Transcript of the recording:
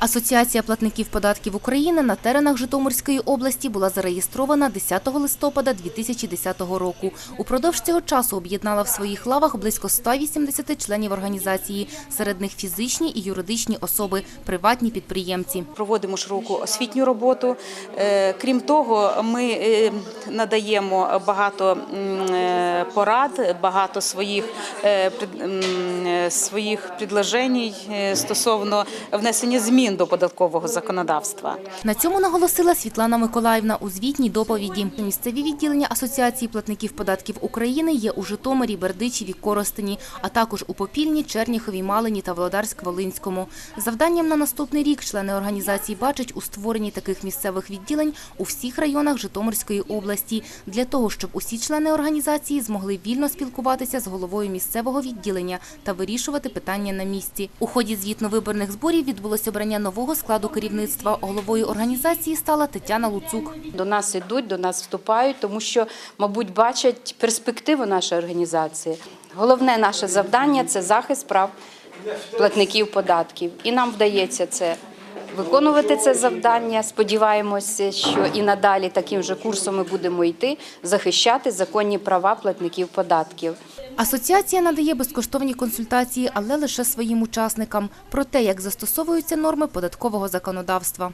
Асоціація платників податків України на теренах Житомирської області була зареєстрована 10 листопада 2010 року. Упродовж цього часу об'єднала в своїх лавах близько 180 членів організації. Серед них фізичні і юридичні особи, приватні підприємці. Проводимо широку освітню роботу. Е, Крім того, ми е, надаємо багато е, порад, багато своїх, своїх предложень стосовно внесення змін до податкового законодавства. На цьому наголосила Світлана Миколаївна у звітній доповіді. Місцеві відділення Асоціації платників податків України є у Житомирі, Бердичеві, Коростені, а також у Попільні, Черніхові, Малині та Володарськ-Волинському. Завданням на наступний рік члени організації бачать у створенні таких місцевих відділень у всіх районах Житомирської області для того, щоб усі члени організації змогли вільно спілкуватися з головою місцевого відділення та вирішувати питання на місці. У ході звітно-виборних зборів відбулося обрання нового складу керівництва. Головою організації стала Тетяна Луцук. До нас ідуть, до нас вступають, тому що, мабуть, бачать перспективу нашої організації. Головне наше завдання це захист прав платників податків. І нам вдається це виконувати це завдання. Сподіваємося, що і надалі таким же курсом ми будемо йти, захищати законні права платників податків. Асоціація надає безкоштовні консультації, але лише своїм учасникам про те, як застосовуються норми податкового законодавства.